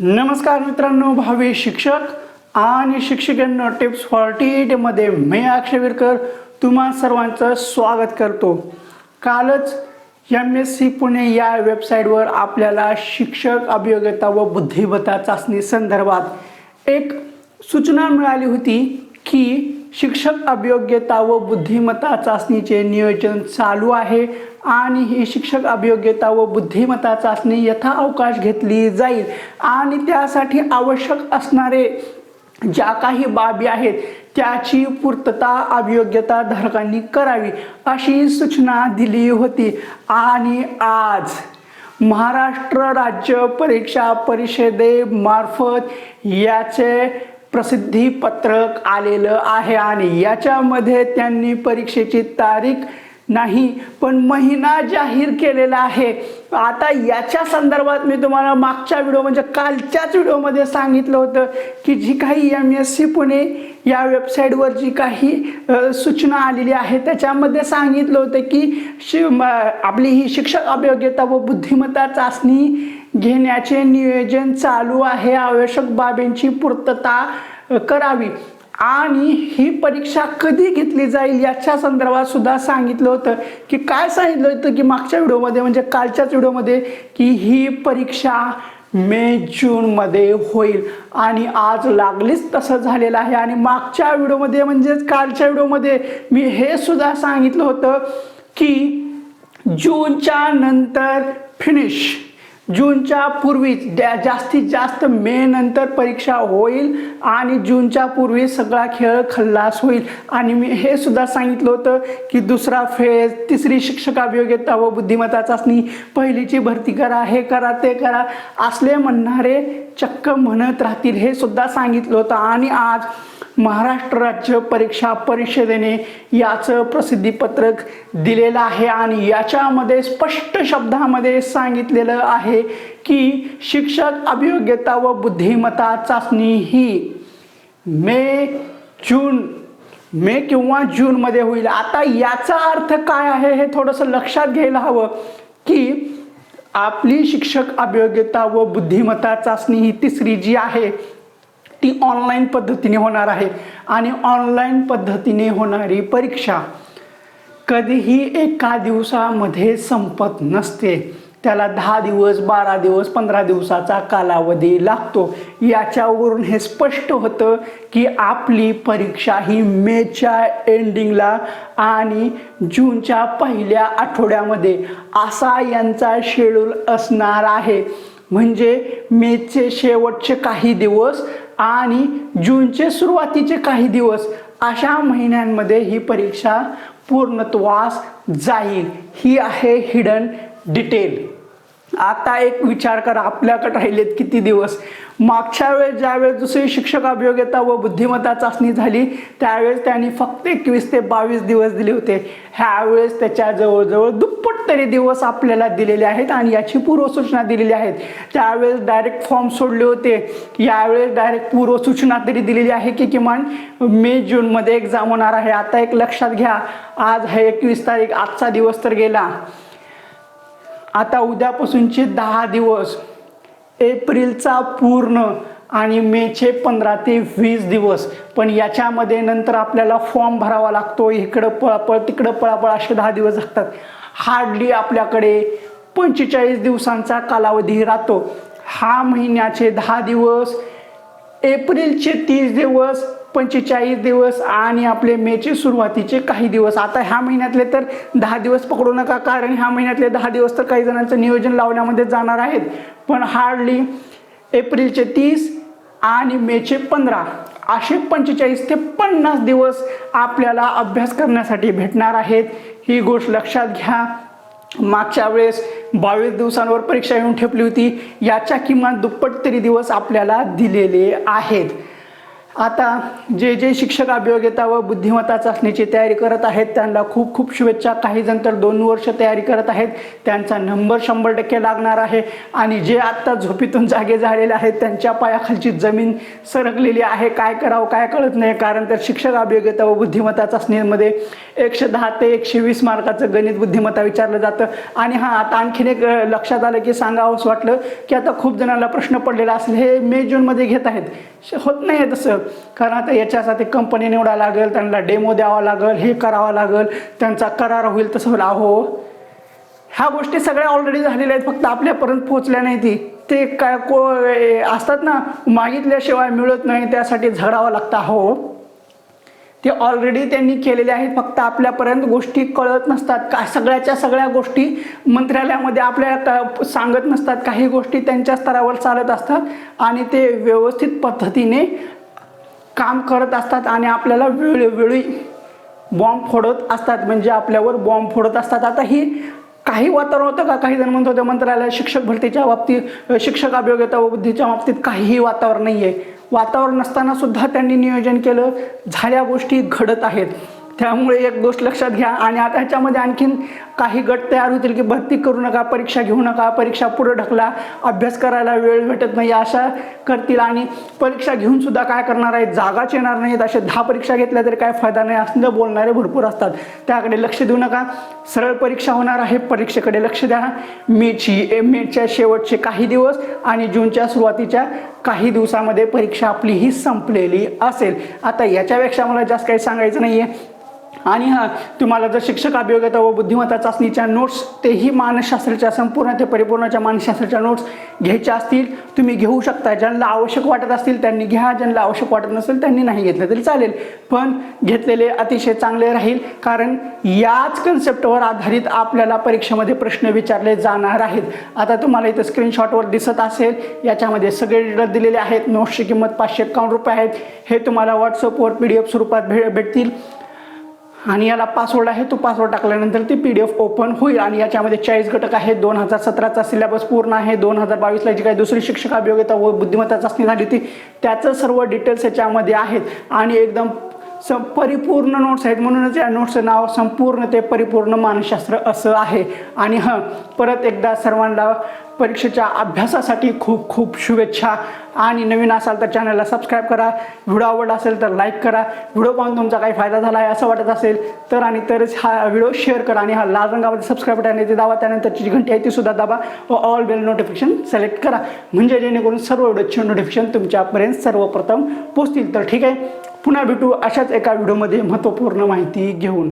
नमस्कार मित्रांनो भावी शिक्षक आणि शिक्षिकांना टिप्स फॉर्टी एटमध्ये मी अक्षय विरकर तुम्हा सर्वांचं स्वागत करतो. कालच एम एस सी पुणे या वेबसाईटवर आपल्याला शिक्षक अभियोग्यता व बुद्धिमत्ता चाचणी संदर्भात एक सूचना मिळाली होती की शिक्षक अभियोग्यता व बुद्धिमत्ता चाचणीचे नियोजन चालू आहे आणि ही शिक्षक अभियोग्यता व बुद्धिमत्ता चाचणी यथाअवकाश घेतली जाईल. आणि त्यासाठी आवश्यक असणारे ज्या काही बाबी आहेत त्याची पूर्तता अभियोग्यता धारकांनी करावी अशी सूचना दिली होती. आणि आज महाराष्ट्र राज्य परीक्षा परिषदेमार्फत याचे प्रसिद्धी पत्रक आलेलं आहे आणि याच्यामध्ये त्यांनी परीक्षेची तारीख नाही पण महिना जाहीर केलेला आहे. आता याच्या संदर्भात मी तुम्हाला मागच्या व्हिडिओ म्हणजे कालच्याच व्हिडिओमध्ये सांगितलं होतं की जी काही एम एस सी पुणे या वेबसाईटवर जी काही सूचना आलेली आहे त्याच्यामध्ये सांगितलं होतं की शि आपली ही शिक्षक अभियोग्यता व बुद्धिमत्ता चाचणी घेण्याचे नियोजन चालू आहे. आवश्यक बाबींची पूर्तता करावी. आणि ही परीक्षा कधी घेतली जाईल याच्या संदर्भात सुद्धा सांगितलं होतं. की काय सांगितलं होतं? की मागच्या व्हिडिओमध्ये म्हणजे कालच्याच व्हिडिओमध्ये की ही परीक्षा मे जूनमध्ये होईल. आणि आज लागलीच तसं झालेलं आहे. आणि मागच्या व्हिडिओमध्ये म्हणजेच कालच्या व्हिडिओमध्ये मी हे सुद्धा सांगितलं होतं की जूनच्या नंतर फिनिश जूनच्या पूर्वीच द्या जास्तीत जास्त मे नंतर परीक्षा होईल आणि जूनच्या पूर्वी सगळा खेळ खल्लास होईल. आणि मी हे सुद्धा सांगितलं होतं की दुसरा फेज तिसरी शिक्षकाभियोग्यता व बुद्धिमत्ता चाचणी पहिलीची भरती करा हे करा ते करा असले म्हणणारे चक्क म्हणत राहतील हे सुद्धा सांगितलं होतं. आणि आज महाराष्ट्र राज्य परीक्षा परिषदेने याचं प्रसिद्धीपत्रक दिलेलं आहे आणि याच्यामध्ये स्पष्ट शब्दामध्ये सांगितलेलं आहे की शिक्षक अभियोग्यता व बुद्धिमत्ता चाचणी ही मे जून मे किंवा जूनमध्ये होईल. आता याचा अर्थ काय आहे हे थोडंसं लक्षात घ्यायला हवं की आपली शिक्षक अभियोग्यता व बुद्धिमत्ता चाचणी ही तिसरी जी आहे ती ऑनलाईन पद्धतीने होणार आहे. आणि ऑनलाईन पद्धतीने होणारी परीक्षा कधीही एका दिवसामध्ये संपत नसते. त्याला दहा दिवस बारा दिवस पंधरा दिवसाचा कालावधी लागतो. याच्यावरून हे स्पष्ट होतं की आपली परीक्षा ही मेच्या एंडिंगला आणि जूनच्या पहिल्या आठवड्यामध्ये असा यांचा शेड्यूल असणार आहे. म्हणजे मेचे शेवटचे काही दिवस आणि जूनचे सुरुवातीचे काही दिवस अशा महिन्यांमध्ये ही परीक्षा पूर्णत्वास जाईल. ही आहे हिडन डिटेल आता एक विचार करा आपल्याकडे राहिलेत किती दिवस? मागच्या वेळेस ज्यावेळेस दुसरी शिक्षक अभियोग्यता व बुद्धिमत्ता चाचणी झाली त्यावेळेस त्यांनी फक्त एकवीस ते बावीस दिवस दिले होते. ह्यावेळेस त्याच्या जवळजवळ दुप्पट तरी दिवस आपल्याला दिलेले आहेत आणि याची पूर्वसूचना दिलेली आहेत. त्यावेळेस डायरेक्ट फॉर्म सोडले होते. यावेळेस डायरेक्ट पूर्वसूचना तरी दिलेली आहे की किमान मे जूनमध्ये एक्झाम होणार आहे. आता एक लक्षात घ्या आज आहे एकवीस तारीख आजचा दिवस तर गेला. आता उद्यापासूनचे दहा दिवस. एप्रिलचा पूर्ण आणि मेचे पंधरा ते वीस दिवस. पण याच्यामध्ये नंतर आपल्याला फॉर्म भरावा लागतो. इकडं पळापळ तिकडं पळापळ असे दहा दिवस लागतात हार्डली आपल्याकडे पंचेचाळीस दिवसांचा कालावधी राहतो. हा महिन्याचे दहा दिवस एप्रिलचे तीस दिवस पंचेचाळीस दिवस आणि आपले मेचे सुरुवातीचे काही दिवस. आता ह्या महिन्यातले तर दहा दिवस पकडू नका कारण ह्या महिन्यातले दहा दिवस तर काही जणांचं नियोजन लावण्यामध्ये जाणार आहेत. पण हार्डली एप्रिलचे तीस आणि मेचे पंधरा असे पंचेचाळीस ते पन्नास दिवस आपल्याला अभ्यास करण्यासाठी भेटणार आहेत. ही गोष्ट लक्षात घ्या. मागच्या वेळेस बावीस दिवसांवर परीक्षा येऊन ठेपली होती. याच्या किमान दुप्पट तरी दिवस आपल्याला दिलेले आहेत. आता जे जे शिक्षक अभियोग्यता व बुद्धिमत्ता चाचणीची तयारी करत आहेत त्यांना खूप खूप शुभेच्छा. काही जण तर दोन वर्ष तयारी करत आहेत. त्यांचा नंबर शंभर टक्के लागणार आहे. आणि जे आत्ता झोपीतून जागे झालेले आहेत त्यांच्या पायाखालची जमीन सरकलेली आहे. काय करावं काय कळत नाही. कारण तर शिक्षक अभियोग्यता व बुद्धिमत्ता चाचणीमध्ये एकशे दहा ते एकशे वीस मार्काचं गणित बुद्धिमत्ता विचारलं जातं. आणि हां आता आणखीन एक लक्षात आलं की सांगावंसं वाटलं की आता खूप जणांना प्रश्न पडलेला असेल. हे मे जूनमध्ये घेत आहेत. श- होत नाही आहे तसं. कारण आता याच्यासाठी कंपनी निवडा लागेल त्यांना डेमो द्यावा लागेल हे करावं लागेल त्यांचा करार होईल तसं होईल. अहो ह्या गोष्टी सगळ्या ऑलरेडी झालेल्या आहेत फक्त आपल्यापर्यंत पोहोचल्या नाही ती ते काय को असतात ना मागितल्याशिवाय मिळत नाही त्यासाठी झडावं लागतं. हो ते ऑलरेडी त्यांनी केलेले आहेत फक्त आपल्यापर्यंत गोष्टी कळत नसतात. का सगळ्याच्या सगळ्या गोष्टी मंत्रालयामध्ये आपल्याला सांगत नसतात. काही गोष्टी त्यांच्या स्तरावर चालत असतात आणि ते व्यवस्थित पद्धतीने काम करत असतात आणि आपल्याला वेळोवेळी बॉम्ब फोडत असतात. म्हणजे आपल्यावर बॉम्ब फोडत असतात. आता ही काही वातावरण होतं का? काही जण म्हणत होते मंत्रालय शिक्षक भरतीच्या बाबतीत शिक्षक अभियोग्यता व बुद्धीच्या बाबतीत काहीही वातावरण नाही आहे वातावरण नसताना सुद्धा त्यांनी नियोजन केलं. झाल्या गोष्टी घडत आहेत. त्यामुळे एक गोष्ट लक्षात घ्या. आणि आता ह्याच्यामध्ये आणखीन काही गट तयार होतील की भरती करू नका परीक्षा घेऊ नका परीक्षा पुढे ढकला अभ्यास करायला वेळ भेटत नाही अशा करतील. आणि परीक्षा घेऊन सुद्धा काय करणार आहेत? जागाच येणार नाहीत. अशा दहा परीक्षा घेतल्या तरी काय फायदा नाही. असं बोलणारे भरपूर असतात. त्याकडे लक्ष देऊ नका. सरळ परीक्षा होणार आहे. परीक्षेकडे लक्ष द्या. मेची मेच्या शेवटचे काही दिवस आणि जूनच्या सुरुवातीच्या काही दिवसामध्ये परीक्षा आपली ही संपलेली असेल. आता याच्यापेक्षा मला जास्त काही सांगायचं नाही आहे आणि हां तुम्हाला जर शिक्षक अभियोग्यता व बुद्धिमत्ता चाचणीच्या नोट्स तेही मानसशास्त्राच्या संपूर्ण ते परिपूर्णच्या मानसशास्त्राच्या नोट्स घ्यायच्या असतील तुम्ही घेऊ शकता. ज्यांना आवश्यक वाटत असतील त्यांनी घ्या. ज्यांना आवश्यक वाटत नसेल त्यांनी नाही घेतलं तरी चालेल. पण घेतलेले अतिशय चांगले राहील कारण याच कन्सेप्टवर आधारित आपल्याला परीक्षेमध्ये प्रश्न विचारले जाणार आहेत. आता तुम्हाला इथं स्क्रीनशॉटवर दिसत असेल याच्यामध्ये सगळे डिटेल दिलेले आहेत. नोट्सची किंमत पाचशे एकावन्न रुपये आहेत. हे तुम्हाला व्हॉट्सअपवर पी डी एफ स्वरूपात भे भेटतील. आणि याला पासवर्ड आहे तो पासवर्ड टाकल्यानंतर ती पी डी एफ ओपन होईल आणि याच्यामध्ये चाळीस घटक आहेत दोन हजार सतराचा सिलेबस पूर्ण आहे दोन हजार बावीसला जी काही दुसरी शिक्षक अभियोग्यता व बुद्धिमत्ता चाचणी झाली होती त्याचं सर्व डिटेल्स याच्यामध्ये आहेत. आणि एकदम स परिपूर्ण नोट्स आहेत म्हणूनच या नोट्सचं नाव संपूर्ण ते परिपूर्ण मानसशास्त्र असं आहे. आणि हं परत एकदा सर्वांना परीक्षेच्या अभ्यासासाठी खूप खूप शुभेच्छा. आणि नवीन असाल तर चॅनलला सबस्क्राईब करा. व्हिडिओ आवडला असेल तर लाईक करा. व्हिडिओ पाहून तुमचा काही फायदा झाला आहे असं वाटत असेल तर आणि तरच हा व्हिडिओ शेअर करा आणि हा लाल रंगामध्ये सबस्क्राईब बटन ते दाबा. त्यानंतरची जी घंटी आहे ती सुद्धा दाबा व ऑल बेल नोटिफिकेशन सिलेक्ट करा. म्हणजे जेणेकरून सर्व व्हिडिओचे नोटिफिकेशन तुमच्यापर्यंत सर्वप्रथम पोचतील तर ठीक आहे. पुन्हा भेटू अशाच एका व्हिडिओमध्ये महत्त्वपूर्ण माहिती घेऊन.